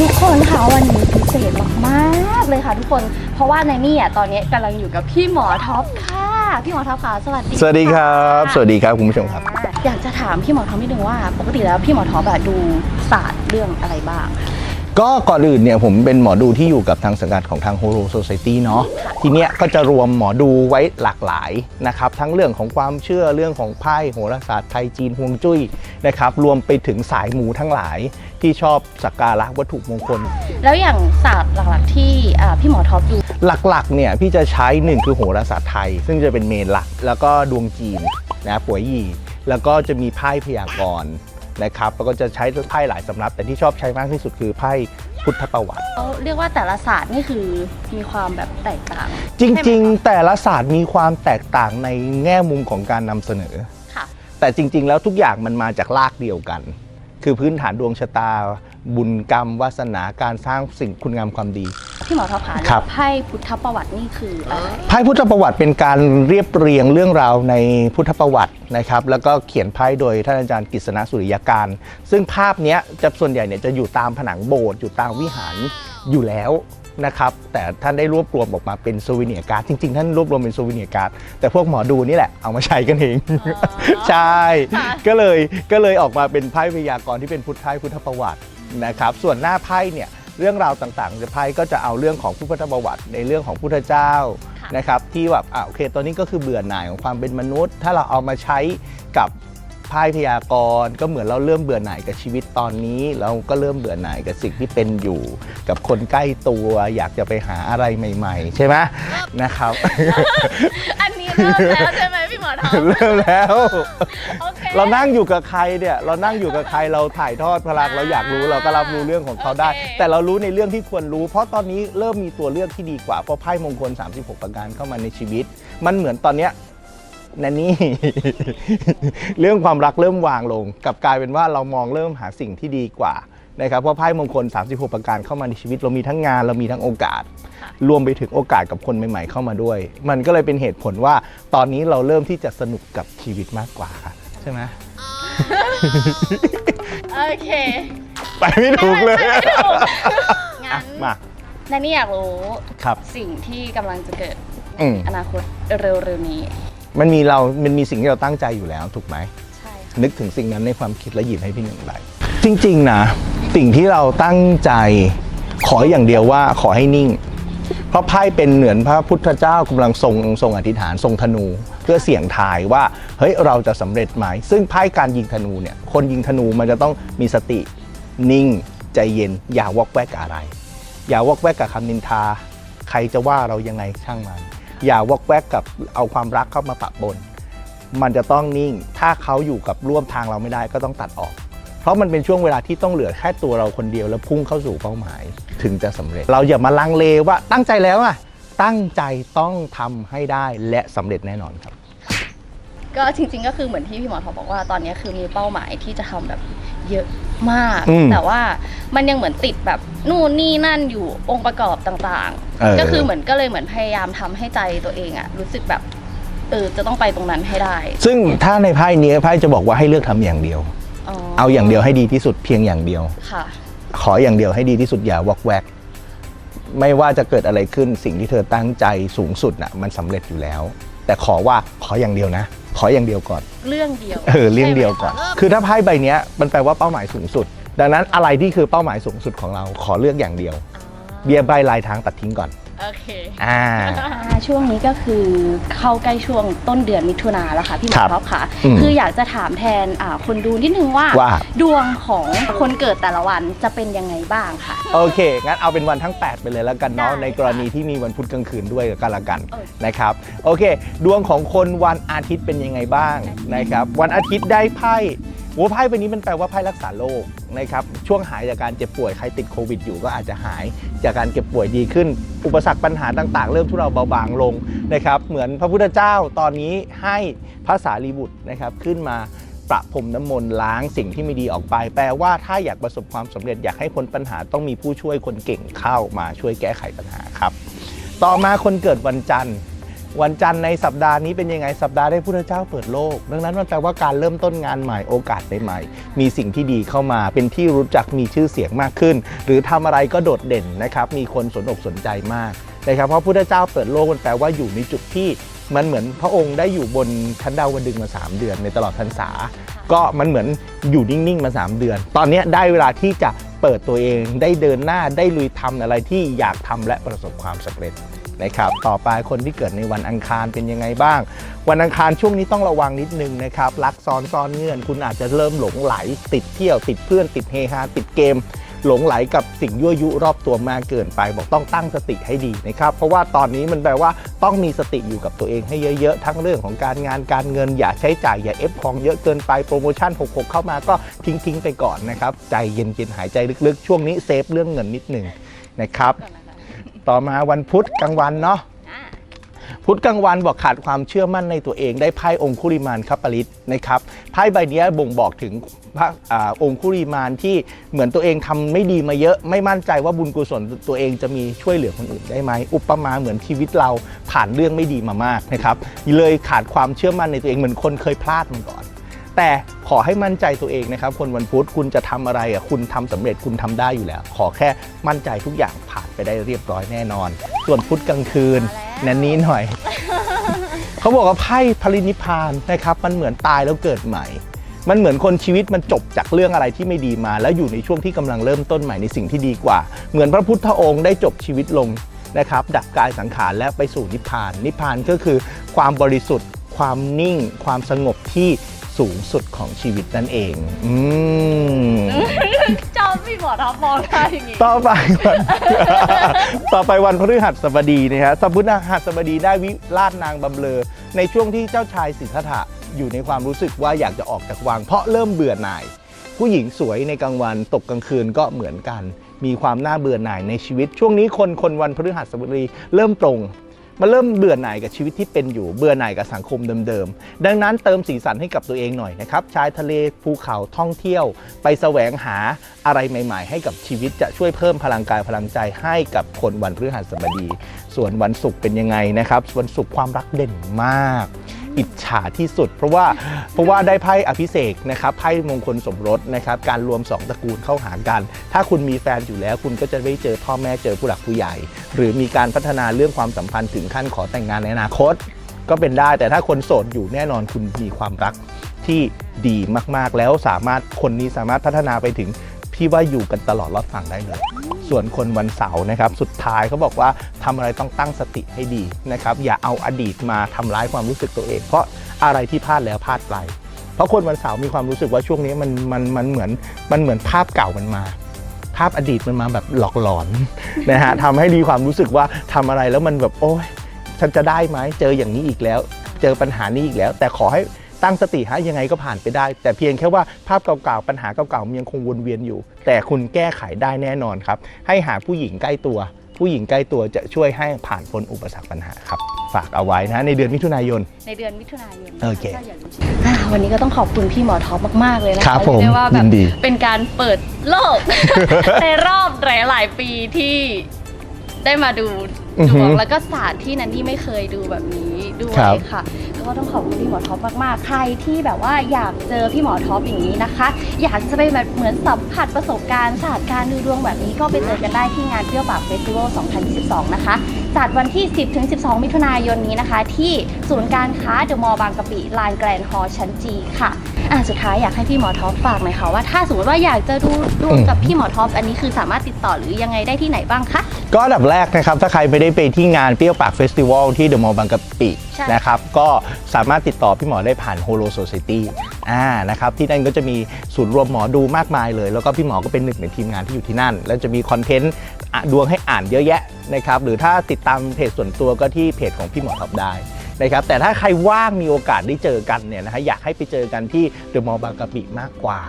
ทุกคนค่ะวันนี้พิเศษมากๆเลยค่ะทุกคน เพราะว่าในนี่อะตอนนี้กำลังอยู่กับพี่หมอท็อปค่ะ พี่หมอท็อปค่ะสวัสดีสวัสดีครับะสวัสดีครับคุณผู้ชมครับ อยากจะถามพี่หมอท็อปนิดนึงว่า ปกติแล้วพี่หมอท็อปอะดูศาสตร์เรื่องอะไรบ้าง ก็ก่อนอื่นเนี่ยผมเป็นหมอดูที่อยู่กับทางสังกัดของทาง Horo Society เนาะทีเนี้ยก็จะรวมหมอดูไว้หลากหลายนะครับทั้งเรื่องของความเชื่อเรื่องของไพ่โหราศาสตร์ไทยจีนฮวงจุ้ยนะครับรวมไปถึงสายมูทั้งหลายที่ชอบสักการะวัตถุมงคล แล้วอย่างศาสตร์หลักๆที่อ่าพี่หมอท็อปดู หลักๆเนี่ยพี่จะใช้หนึ่งคือโหราศาสตร์ไทย ซึ่งจะเป็นเมนหลัก แล้วก็ดวงจีนนะป่วยหยี่ แล้วก็จะมีไพ่พยากรณ์ นะครับแล้วก็จะใช้ไพ่หลายสำรับ แต่ที่ชอบใช้มากที่สุดคือไพ่พุทธประวัติ เขาเรียกว่าแต่ละศาสตร์นี่คือมีความแบบแตกต่างจใช่ไหมริงคะๆแต่ละศาสตร์มีความแตกต่างในแง่มุมของการนำเสนอ ค่ะ แต่จริง ๆ แล้วทุกอย่างมันมาจากรากเดียวกัน คือพื้นฐานดวงชะตา บุญกรรมวาสนาการสร้างสิ่งคุณงามความดี พี่หมอท็อปคะครับ ไพ่พุทธประวัตินี่คืออะไร ไพ่พุทธประวัติเป็นการเรียบเรียงเรื่องราวในพุทธประวัตินะครับ แล้วก็เขียนไพ่โดยท่านอาจารย์กฤษณะสุริยการ ซึ่งภาพเนี้ยจะส่วนใหญ่เนี่ยจะอยู่ตามผนังโบสถ์อยู่ตามวิหารอยู่แล้วนะครับ แต่ท่านได้รวบรวมออกมาเป็นโซวิเนียการ์ดจริงๆ ท่านรวบรวมเป็นโซวิเนียการ์ดแต่พวกหมอดูนี่แหละเอามาใช้กันเอง ใช่ค่ะก็เลยก็เลยออกมาเป็นไพ่พยากรณ์ที่เป็นพุทธไพ่พุทธประวัตินะครับ ส่วนหน้าไพ่เนี่ย เรื่องราวต่างๆในไพ่ก็จะเอาเรื่องของพุทธประวัติในเรื่องของพุทธเจ้าค่ะ นะครับที่แบบอ่าโอเคตอนนี้ก็คือเบื่อหน่ายของความเป็นมนุษย์ ถ้าเราเอามาใช้กับ ไพ่พยากรณ์ก็เหมือนเราเริ่มเบื่อหน่ายกับชีวิตตอนนี้ เราก็เริ่มเบื่อหน่ายกับสิ่งที่เป็นอยู่ กับคนใกล้ตัวอยากจะไปหาอะไรใหม่ ๆ ใช่ไหมนะครับ อันนี้เริ่มแล้วใช่ไหมพี่หมอท็อปเริ่มแล้ว โอเค เรานั่งอยู่กับใครเนี่ย เรานั่งอยู่กับใครเราถ่ายทอดพลังเราอยากรู้เราก็รับรู้เรื่องของเขาได้ โอเค แต่เรารู้ในเรื่องที่ควรรู้ เพราะตอนนี้เริ่มมีตัวเลือกที่ดีกว่าเพราะไพ่มงคล 36 ประการเข้ามาในชีวิต มันเหมือนตอนเนี้ย นันนี่ เรื่องความรักเริ่มวางลงกลับกลายเป็นว่าเรามองเริ่มหาสิ่งที่ดีกว่านะครับเพราะไพ่มงคล 36 ประการเข้ามาในชีวิตเรามีทั้งงานเรามีทั้งโอกาส รวมไปถึงโอกาสกับคนใหม่ ๆ เข้ามาด้วย มันก็เลยเป็นเหตุผลว่าตอนนี้เราเริ่มที่จะสนุกกับชีวิตมากกว่าค่ะใช่ไหมโอเค ไปไม่ถูกเลยไปไม่ถูกงั้อะนมาแนนนี่อยากรู้ครับสิ่งที่กำลังจะเกิดอืม อนาคตเร็วๆนี้ มันมีเรามันมีสิ่งที่เราตั้งใจอยู่แล้วถูกไหมใช่ค่ะนึกถึงสิ่งนั้นในความคิดและหยิบให้พี่หนึ่งใบจริงๆนะสิ่งที่เราตั้งใจขออย่างเดียวว่าขอให้นิ่ง เพราะไพ่เป็นเหมือนพระพุทธเจ้ากำลังทรงทรงอธิษฐานทรงธนู เพื่อเสี่ยงทายว่าเฮ้ยเราจะสำเร็จไหมซึ่งไพ่การยิงธนูเนี่ยคนยิงธนูมันจะต้องมีสตินิ่ง ใจเย็น อย่าวอกแวกกับอะไร อย่าวอกแวกกับคำนินทา ใครจะว่าเรายังไงช่างมัน อย่าวอกแวกกับเอาความรักเข้ามาปะปนมันจะต้องนิ่ง ถ้าเขาอยู่กับร่วมทางเราไม่ได้ก็ต้องตัดออก เพราะมันเป็นช่วงเวลาที่ต้องเหลือแค่ตัวเราคนเดียวแล้วพุ่งเข้าสู่เป้าหมาย ถึงจะสำเร็จ เราอย่ามาลังเลว่าตั้งใจแล้วอะตั้งใจต้องทำให้ได้และสำเร็จแน่นอนครับ ก็จริงๆก็คือเหมือนที่พี่หมอท็อบอกว่าตอนนี้คือมีเป้าหมายที่จะทำแบบเยอะ มาก อืมแต่ว่ามันยังเหมือนติดแบบนู่นนี่นั่นอยู่องค์ประกอบต่างเออ ๆ ก็คือเหมือนก็เลยเหมือนพยายามทำให้ใจตัวเองอะรู้สึกแบบเออจะต้องไปตรงนั้นให้ได้ซึ่งถ้าในไพ่นี้ไพ่จะบอกว่าให้เลือกทำอย่างเดียว เอาอย่างเดียวให้ดีที่สุดเพียงอย่างเดียว ค่ะ ขออย่างเดียวให้ดีที่สุดอย่าวอกแวก ไม่ว่าจะเกิดอะไรขึ้นสิ่งที่เธอตั้งใจสูงสุดน่ะมันสำเร็จอยู่แล้ว แต่ขอว่าขออย่างเดียวนะ ขออย่างเดียวก่อน เรื่องเดียวเออเรื่องเดียวก่อนใช่ไหมคะคือถ้าไพ่ใบเนี้ยมันแปลว่าเป้าหมายสูงสุด ดังนั้นอะไรที่คือเป้าหมายสูงสุดของเราขอเลือกอย่างเดียว เบียร์ใบลายทางตัดทิ้งก่อน โอเค อ่า อ่าช่วงนี้ก็คือเข้าใกล้ช่วงต้นเดือนมิถุนาแล้วค่ะพี่หมครัอบท็อปค่ะ อืมคืออยากจะถามแทนอ่าคนดูนิดนึงว่า ว่า ดวงของคนเกิดแต่ละวันจะเป็นยังไงบ้างค่ะ โอเค งั้นเอาเป็นวันทั้ง 8 ไปเลยแล้วกันเนาะ ได้ในกรณีที่มีวันพุธกลางคืนด้วยกันละกันเออนะครับ โอเค ดวงของคนวันอาทิตย์เป็นยังไงบ้างนะครับ วันอาทิตย์ได้ไพ่โอ้ไพ่ใบนี้มันแปลว่าไพ่รักษาโรค นะครับช่วงหายจากการเจ็บป่วยใครติดโควิดอยู่ก็อาจจะหายจากการเก็บป่วยดีขึ้น อุปสรรคปัญหาต่างๆ เริ่มทุเราเบาบางลงนะครับเหมือนพระพุทธเจ้าตอนนี้ให้พระสารีบุตรนะครับขึ้นมาประพรมน้ำมนต์ล้างสิ่งที่ไม่ดีออกไป แปลว่าถ้าอยากประสบความสำเร็จอยากให้พ้นปัญหาต้องมีผู้ช่วยคนเก่งเข้ามาช่วยแก้ไขปัญหาครับ ต่อมาคนเกิดวันจันทร์ วันจันทร์ในสัปดาห์นี้เป็นยังไงสัปดาห์ได้พุทธเจ้าเปิดโลก ดังนั้นมันแปลว่าการเริ่มต้นงานใหม่โอกาสใหม่ๆมีสิ่งที่ดีเข้ามาเป็นที่รู้จักมีชื่อเสียงมากขึ้น หรือทำอะไรก็โดดเด่นนะครับมีคนสนอกสนใจมากนะครับเพราะพุทธเจ้าเปิดโลกมันแปลว่าอยู่ในจุดที่มันเหมือนพระองค์ได้อยู่บนชั้นดาวดึงส์มา 3 เดือนในตลอดพรรษา ก็มันเหมือนอยู่นิ่ง ๆ มา 3 เดือน ตอนเนี้ยได้เวลาที่จะเปิดตัวเองได้เดินหน้าได้ลุยทำอะไรที่อยากทำและประสบความสำเร็จ นะครับต่อไปคนที่เกิดในวันอังคารเป็นยังไงบ้าง วันอังคารช่วงนี้ต้องระวังนิดนึงนะครับรักซ้อนซ้อนเงื่อน คุณอาจจะเริ่มหลงไหล ติดเที่ยวติดเพื่อนติดเฮฮาติดเกม หลงไหลกับสิ่งยั่วยุรอบตัวมากเกินไป บอกต้องตั้งสติให้ดีนะครับเพราะว่าตอนนี้มันแปลว่าต้องมีสติอยู่กับตัวเองให้เยอะๆ ทั้งเรื่องของการงานการเงิน อย่าใช้จ่ายอย่าเอฟของเยอะเกินไปโปรโมชั่น 66 เข้ามาก็ทิ้งๆไปก่อนนะครับใจเย็นๆหายใจลึกๆ ช่วงนี้เซฟเรื่องเงินนิดหนึ่งนะครับ ต่อมาวันพุธกลางวันเนาะอ่าพุธกลางวันบอกขาดความเชื่อมั่นในตัวเองได้ไพ่องคุริมานคัปปริตนะครับไพ่ใบเนี้ยบ่งบอกถึงพระอาองคุริมานที่เหมือนตัวเองทำไม่ดีมาเยอะ ไม่มั่นใจว่าบุญกุศลตัวเองจะมีช่วยเหลือคนอื่นได้ไหมอุปมาเหมือนชีวิตเราผ่านเรื่องไม่ดีมามากนะครับเลยขาดความเชื่อมั่นในตัวเองเหมือนคนเคยพลาดมาก่อน แต่ขอให้มั่นใจตัวเองนะครับ คนวันพุธคุณจะทำอะไรอะคุณทำสำเร็จคุณทำได้อยู่แล้ว ขอแค่มั่นใจทุกอย่างผ่าน ไปได้เรียบร้อยแน่นอน ส่วนพุธกลางคืนมาแล้วนันนี้หน่อย เขาบอกว่าไพ่พรินิพพานนะครับ มันเหมือนตายแล้วเกิดใหม่ มันเหมือนคนชีวิตมันจบจากเรื่องอะไรที่ไม่ดีมา แล้วอยู่ในช่วงที่กำลังเริ่มต้นใหม่ในสิ่งที่ดีกว่า เหมือนพระพุทธองค์ได้จบชีวิตลงนะครับ ดับกายสังขารและไปสู่นิพพาน นิพพานก็คือความบริสุทธิ์ ความนิ่ง ความสงบที่สูงสุดของชีวิตนั่นเอง อืมจอม พี่หมอท็อปมองได้อย่างงี้ต่อไปวัน ต่อไปวันพฤหัสบดีนะฮะสมพุทธหัสบดีได้วิราชนางบำเลอในช่วงที่เจ้าชายสิทธัตถะอยู่ในความรู้สึกว่าอยากจะออกจากวังเพราะเริ่มเบื่อหน่าย ผู้หญิงสวยในกลางวันตกกลางคืนก็เหมือนกัน มีความน่าเบื่อหน่ายในชีวิต ช่วงนี้คนคนวันพฤหัสบดีเริ่มตรง มาเริ่มเบื่อหน่ายกับชีวิตที่เป็นอยู่เบื่อหน่ายกับสังคมเดิมๆ ดังนั้นเติมสีสันให้กับตัวเองหน่อยนะครับชายทะเลภูเขาท่องเที่ยว ไปแสวงหาอะไรใหม่ ๆ ให้กับชีวิตจะช่วยเพิ่มพลังกายพลังใจให้กับคนวันพฤหัสบดี ส่วนวันศุกร์เป็นยังไงนะครับวันศุกร์ความรักเด่นมาก อิจฉาที่สุด เพราะว่าเพราะว่าได้ไพ่อภิเษกนะครับไพ่มงคลสมรสนะครับการรวมสองตระกูลเข้าหากัน ถ้าคุณมีแฟนอยู่แล้ว คุณก็จะได้เจอพ่อแม่เจอผู้หลักผู้ใหญ่ หรือมีการพัฒนาเรื่องความสัมพันธ์ถึงขั้นขอแต่งงานในอนาคต ก็เป็นได้ แต่ถ้าคนโสดอยู่แน่นอนคุณมีความรักที่ดีมากๆ แล้วสามารถคนนี้สามารถพัฒนาไปถึงพี่ว่าอยู่กันตลอดรอดฝั่งได้เลย ส่วนคนวันเสาร์นะครับ สุดท้ายเขาบอกว่าทำอะไรต้องตั้งสติให้ดีนะครับ อย่าเอาอดีตมาทำร้ายความรู้สึกตัวเอง เพราะอะไรที่พลาดแล้วพลาดไป เพราะคนวันเสาร์มีความรู้สึกว่าช่วงนี้มันมันมันเหมือนมันเหมือนภาพเก่ามันมา ภาพอดีตมันมาแบบหลอกหลอนนะฮะทำให้มีความรู้สึกว่าทำอะไรแล้วมันแบบโอ๊ยฉันจะได้ไหมเจออย่างนี้อีกแล้ว เจอปัญหานี้อีกแล้ว แต่ขอให้ ตั้งสติฮะยังไงก็ผ่านไปได้ แต่เพียงแค่ว่าภาพเก่าๆปัญหาเก่าๆมันยังคงวนเวียนอยู่ แต่คุณแก้ไขได้แน่นอนครับ ให้หาผู้หญิงใกล้ตัว ผู้หญิงใกล้ตัวจะช่วยให้ผ่านพ้นอุปสรรคปัญหาครับฝากเอาไว้นะในเดือนมิถุนายน ในเดือนมิถุนายนโอเค ก็อย่าลืมอ่าวันนี้ก็ต้องขอบคุณพี่หมอท็อปมาก ๆ เลยนะครัคะบผมเรียกได้ว่าแบยิบนดี เป็นการเปิดโลก ในรอบหลาย ๆ ปีที่ได้มาดูอือดฮึวงแล้วก็ศาสตร์ที่นันนี่ไม่เคยดูแบบนี้ด้วยครับ ค่ะ ก็ต้องขอบคุณพี่หมอท็อปมากๆ ใครที่แบบว่าอยากเจอพี่หมอท็อปอย่างนี้นะคะ อยากจะไปแบบเหมือนสัมผัสประสบการณ์ศาสตร์การดูดวงแบบนี้ก็ไปเจอกันได้ที่งานเที่ยวปากเฟสติวัล 2022 นะคะ จัดวันที่ 10ถึง12 มิถุนายนนี้นะคะ ที่ศูนย์การค้าเดอะมอลล์บางกะปิลานแกรนด์ฮอลล์ชั้นจีค่ะ อะสุดท้ายอยากให้พี่หมอท็อปฝากหน่อยค่ะว่าถ้าสมมติว่าอยากจะดูดวงกับพี่หมอท็อปอันนี้คือสามารถติดต่อหรือยังไงได้ที่ไหนบ้างคะ ก็อันดับแรกนะครับ ถ้าใครไม่ได้ไปที่งานเปรี้ยวปากเฟสติวัลที่เดอะมอลล์บางกะปิใช่ นะครับก็สามารถติดต่อพี่หมอได้ผ่าน Holo Society อ่านะครับที่นั่นก็จะมีศูนย์รวมหมอดูมากมายเลย แล้วก็พี่หมอก็เป็นหนึ่งในทีมงานที่อยู่ที่นั่น แล้วจะมีคอนเทนต์อะดวงให้อ่านเยอะแยะนะครับหรือถ้าติดตามเพจส่วนตัวก็ที่เพจของพี่หมอท็อปได้ นะครับแต่ถ้าใครว่างมีโอกาสได้เจอกันเนี่ยนะฮะอยากให้ไปเจอกันที่เดอะมอลล์บางกะปิมากกว่า